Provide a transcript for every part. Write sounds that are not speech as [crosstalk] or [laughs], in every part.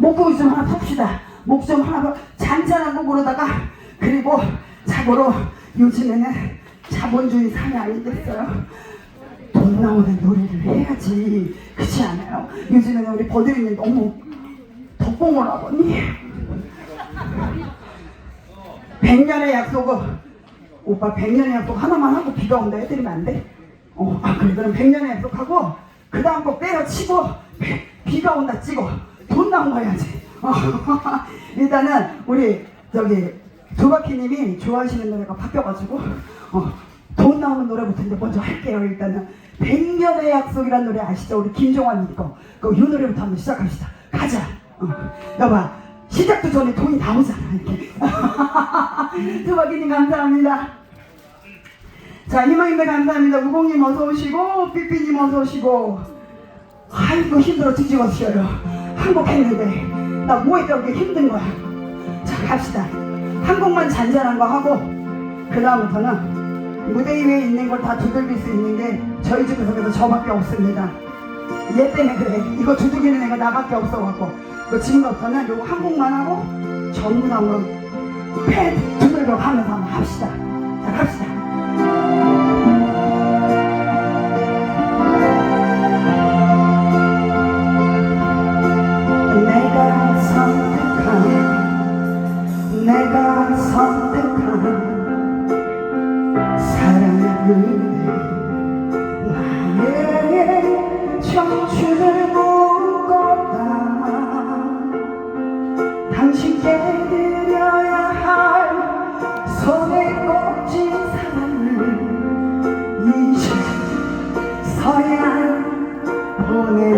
목국이 좀 하나 풉시다. 목 좀 하나 잔잔한 목으로다가 그리고 자고로 요즘에는 자본주의 사회 아니겠어요? 돈 나오는 노래를 해야지 그렇지 않아요? 요즘에는 우리 버들이는 너무 덕봉을 하거니 백년의 약속은 오빠 백년의 약속 하나만 하고 비가 온다 해드리면 안 돼? 어, 아 그래 그럼 백년의 약속하고 그 다음 거 비- 비가 온다 찍어 돈 어, [laughs] 일단은 우리 저기 조바키님이 좋아하시는 노래가 바뀌어가지고 어, 돈 나오는 노래부터 이제 먼저 할게요 일단은 백년의 약속이라는 노래 아시죠? 우리 김종환님 거. 그이 노래부터 한번 시작합시다. 가자. 어. 여봐. 시작도 전에 돈이 나오잖아. 이렇게. [laughs] 두바기님 감사합니다. 자, 희망님들 감사합니다. 우공님 어서 오시고, 삐삐님 어서 오시고. 아이고, 힘들어 뒤집어져요. 한곡했는데. 나뭐 했다고 이렇게 힘든 거야. 자, 갑시다. 한 곡만 잔잔한 거 하고, 그 다음부터는 무대 위에 있는 걸 다 두들길 수 있는 게 저희 집에서 그래도 저밖에 없습니다. 얘 때문에 그래. 이거 두들기는 애가 나밖에 없어갖고. 그 지금부터는 요거 한 곡만 하고 전부 다 한번 패 두들겨 가면서 한번 합시다. 자, 갑시다. 이제서야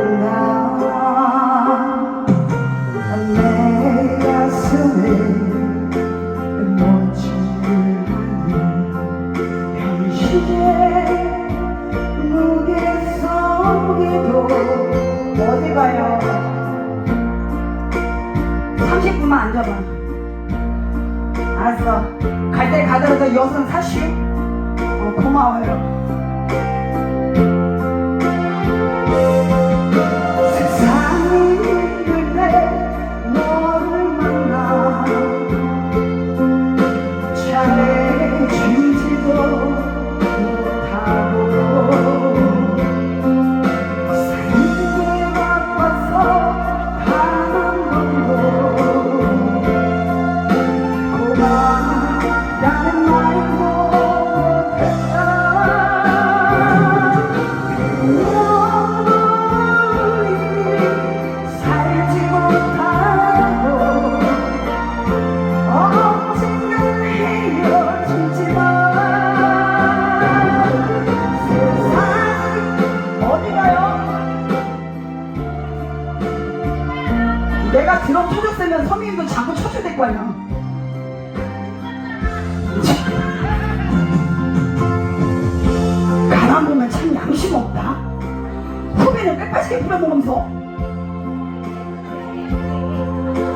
빼빠지게 부려먹으면서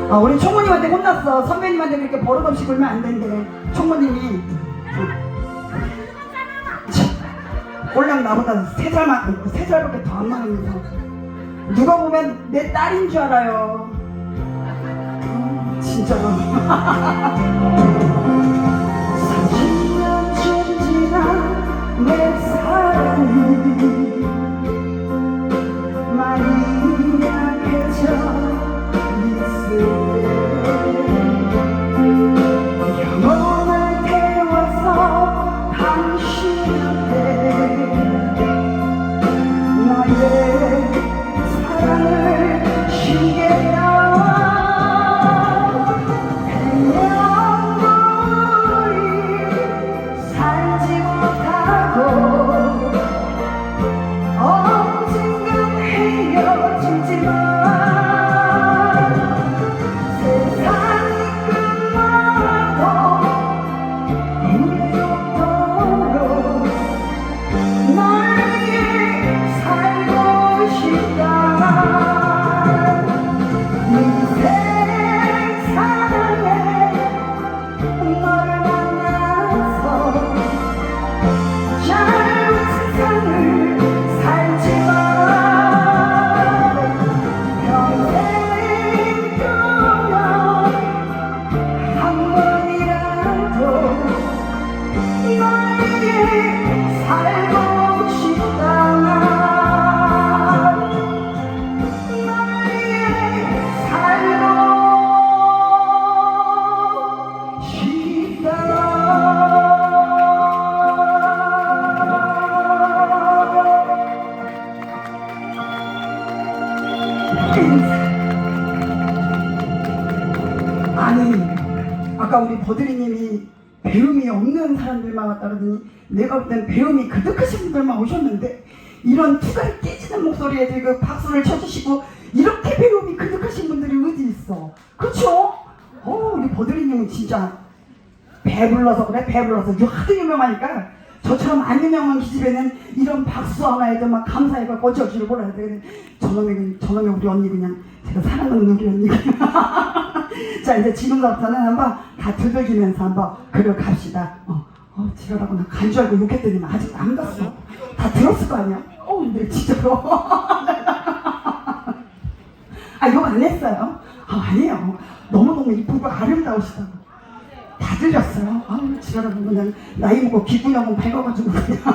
아, 우리 총무님한테 혼났어. 선배님한테 그렇게 버릇없이 굴면 안 된대. 총무님이. 꼴랑 나보다 세 살만, 세 살밖에 더 안 많으면서. 누가 보면 내 딸인 줄 알아요. 음, 진짜로. [laughs] 버드리님이 배움이 없는 사람들만 왔다 그러더니 내가 볼 땐 배움이 그득하신 분들만 오셨는데 이런 투가리 깨지는 목소리에 지금 박수를 쳐주시고 이렇게 배움이 그득하신 분들이 어디 있어? 그쵸? 어 우리 버드리님은 진짜 배불러서 그래? 배불러서. 요 하도 유명하니까. 저처럼 안 유명한 기집애는 이런 박수 하나에도 막 어쩔 줄 몰라야 돼 저놈이 그냥- 저놈이 우리 언니 그냥 제가 사랑하는 우리 언니 그냥 [laughs] 자 이제 지금 부터는 한번 다 두들기면서 한번 글을 갑시다. 어, 어 지랄하고 나. 간 줄 알고 욕했더니 아직 안 갔어. 다 들었을 거 아니야? 어 근데 진짜로. [laughs] 아 욕 안 했어요? 아 아니에요. 너무너무 이쁘고 아름다우시다고. 다 들렸어요. 아우 지랄하고 그냥 나이 먹고 귓구녕은 밝아가지고 그냥. [laughs]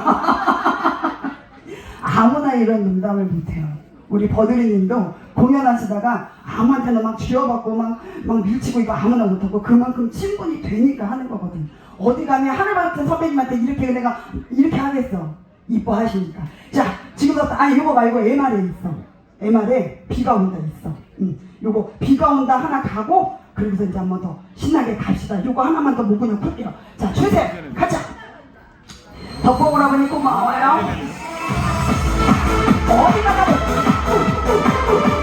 아무나 이런 농담을 못해요. 우리 버드리님도 공연하시다가 아무한테나 막 쥐어받고 막, 막 밀치고 이거 아무나 못하고 그만큼 친분이 되니까 하는 거거든. 어디 가면 하늘밭은 선배님한테 이렇게 내가 이렇게 하겠어. 이뻐하시니까. 자 지금부터 아 이거 말고 MR에 있어. MR에 비가 온다 있어. 응. 요거 비가 온다 하나 가고 그러면서 이제 한 번 더 신나게 갑시다. 요거 하나만 더 목은요 풀게요. 자 주세 가자. 덕봉오라버니 고마워요. 어디 가가 Thank you.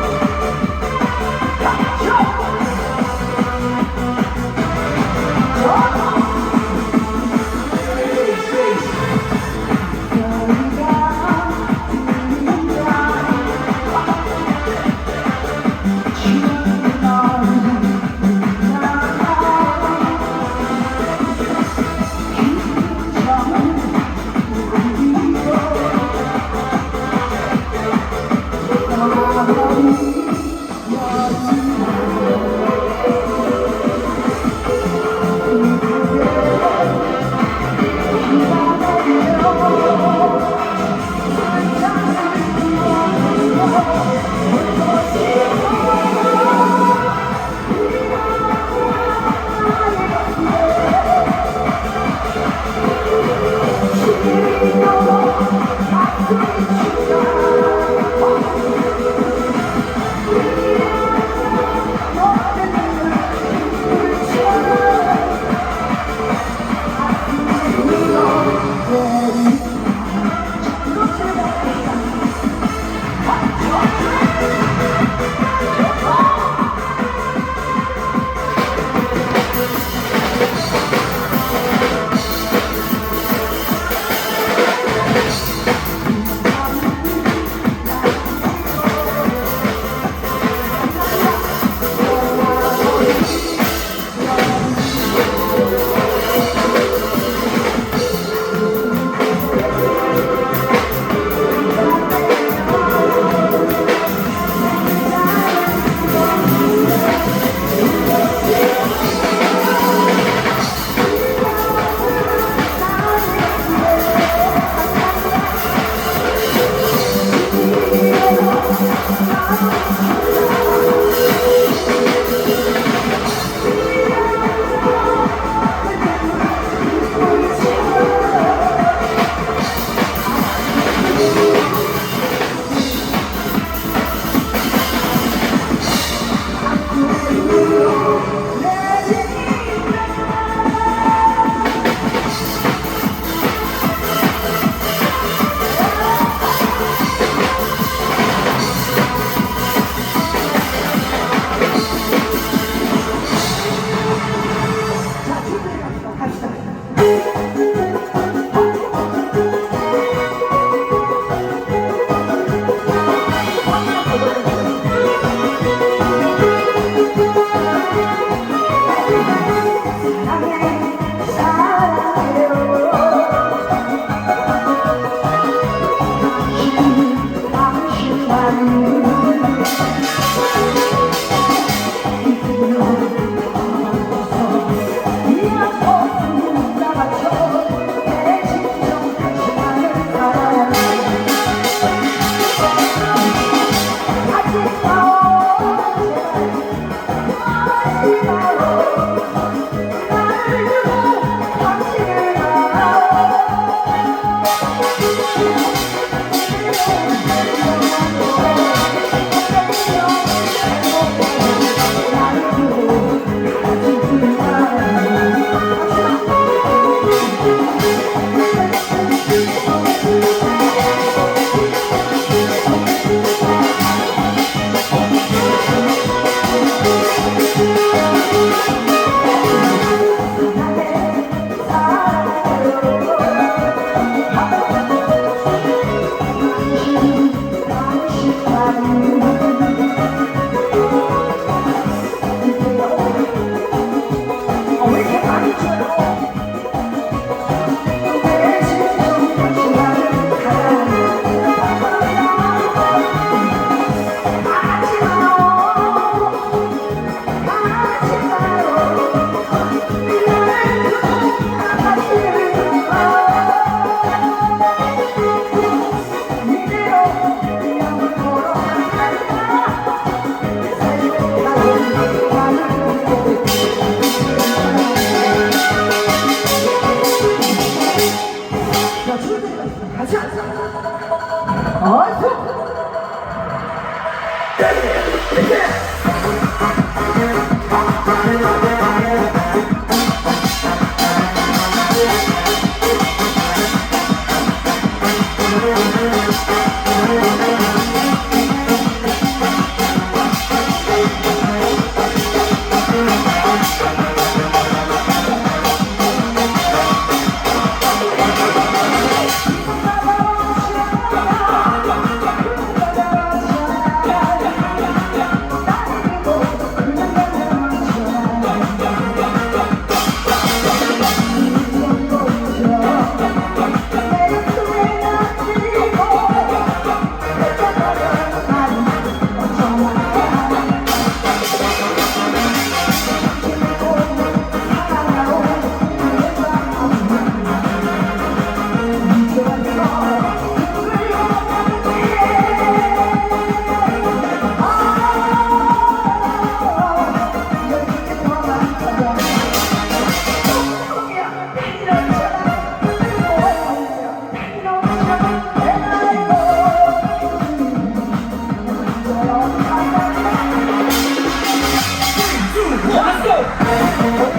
꿀가